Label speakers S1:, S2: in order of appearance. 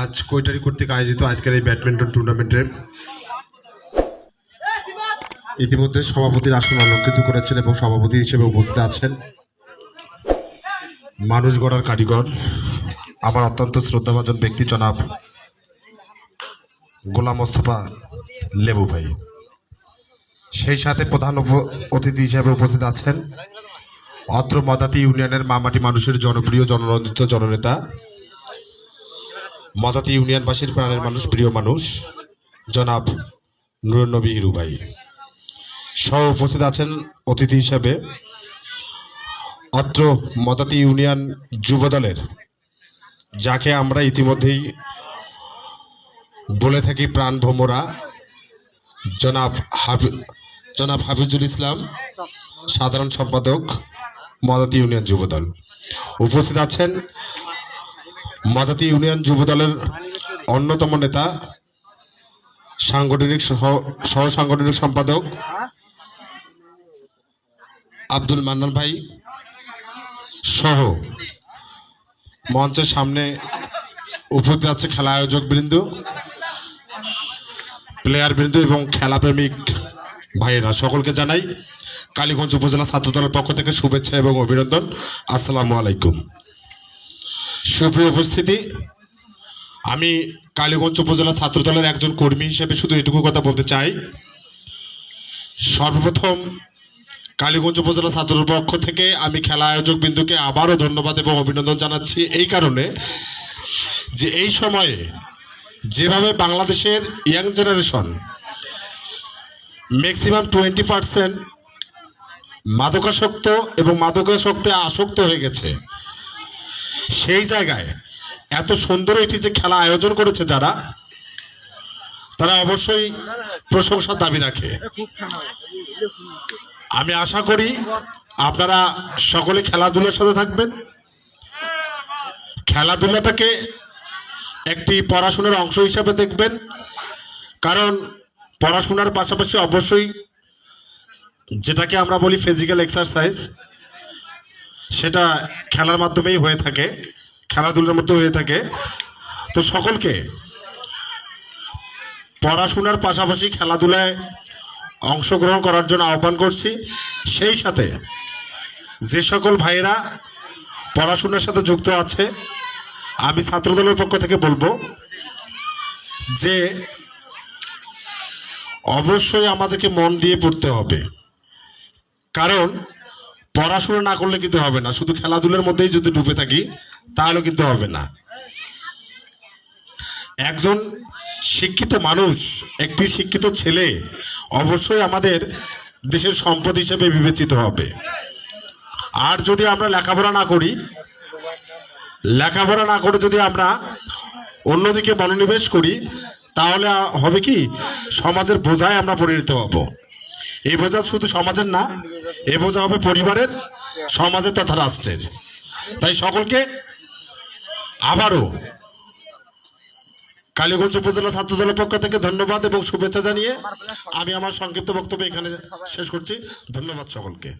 S1: আজ কৈটারি কর্তৃক আয়োজিত আজকের এই ব্যাডমিন্টন টুর্নামেন্টে ইতিমধ্যে সভাপতির আসন অলঙ্কৃত করেছেন এবং সভাপতি হিসেবে উপস্থিত আছেন। মানুষ গড়ার কারিগর, আমার অত্যন্ত শ্রদ্ধাভাজন ব্যক্তি জনাব গোলাম মোস্তফা লেবু ভাই। সেই সাথে প্রধান অতিথি হিসেবে উপস্থিত আছেন অত্র মদাতি ইউনিয়নের মামাটি মানুষের জনপ্রিয় জনরঞ্জিত জননেতা মদাতি ইউনিয়নবাসীর প্রাণের মানুষ, প্রিয় মানুষ, জনাব নুরনবী হিরু ভাই সহ উপস্থিত আছেন অতিথি হিসাবে অত্র মদাতি ইউনিয়ন যুবদলের, যাকে আমরা ইতিমধ্যেই বলে থাকি প্রাণ ভ্রমরা জনাব হাবি জনাব হাফিজুল ইসলাম, সাধারণ সম্পাদক মদাতি ইউনিয়ন যুবদল। উপস্থিত আছেন মদাতি ইউনিয়ন যুবদলের অন্যতম নেতা, সাংগঠনিক সহ সহ সাংগঠনিক সম্পাদক আব্দুল মান্নান ভাই সহ মঞ্চের সামনে উপস্থিত আছে খেলা আয়োজক বৃন্দ প্লেয়ার বৃন্দ এবং খেলাপ্রেমিক ভাইয়েরা। সকলকে জানাই কালীগঞ্জ উপজেলা ছাত্রদলের পক্ষ থেকে শুভেচ্ছা এবং অভিনন্দন। আসসালামু আলাইকুম। সুপ্রিয় উপস্থিতি, আমি কালীগঞ্জ উপজেলা ছাত্রদলের একজন কর্মী হিসেবে শুধু এটুকু কথা বলতে চাই। সর্বপ্রথম কালীগঞ্জ উপজেলা ছাত্রদলের পক্ষ থেকে আমি খেলা আয়োজক বিন্দুকে আবারও ধন্যবাদ এবং অভিনন্দন জানাচ্ছি। এই কারণে যে এই সময়ে যেভাবে বাংলাদেশের young generation maximum twenty percent মাদকাসক্ত এবং মাদকাসক্তে আসক্ত হয়ে গেছে সেই জায়গায় এত সুন্দর এটি যে খেলা আয়োজন করেছে যারা, তারা অবশ্যই প্রশংসার দাবি রাখে। আমি আশা করি আপনারা সকলে খেলাধুলার সাথে থাকবেন। খেলাধুলাটাকে একটি পড়াশোনার অংশ হিসাবে দেখবেন, কারণ পড়াশোনার পাশাপাশি অবশ্যই যেটাকে আমরা বলি ফিজিক্যাল এক্সারসাইজ সেটা খেলার মাধ্যমেই হয়ে থাকে, খেলাধুলার মধ্যে হয়ে থাকে। তো সকলকে পড়াশোনার পাশাপাশি খেলাধুলায় অংশগ্রহণ করার জন্য আহ্বান করছি। সেই সাথে যে সকল ভাইয়েরা পড়াশোনার সাথে যুক্ত আছে, আমি ছাত্রদলের পক্ষ থেকে বলব যে অবশ্যই আমাদেরকে মন দিয়ে পড়তে হবে। কারণ পড়াশোনা না করলে কিন্তু হবে না। শুধু খেলাধুলার মধ্যেই যদি ডুবে থাকি, তাহলে কিন্তু হবে না। একজন শিক্ষিত মানুষ, একটি শিক্ষিত ছেলে অবশ্যই আমাদের দেশের সম্পদ হিসেবে বিবেচিত হবে। আর যদি আমরা লেখাপড়া না করি, লেখাপড়া না করে যদি আমরা অন্যদিকে মনোনিবেশ করি, তাহলে হবে কি? সমাজের বোঝায় আমরা পরিণত হব। এই বোঝা শুধু সমাজের না এ বোঝা হবে পরিবারের, সমাজের তথা রাষ্ট্রের। তাই সকলকে আবারও কালীগঞ্জ উপজেলা ছাত্র দলের পক্ষ থেকে ধন্যবাদ এবং শুভেচ্ছা জানিয়ে আমি আমার সংক্ষিপ্ত বক্তব্য এখানে শেষ করছি। ধন্যবাদ সকলকে।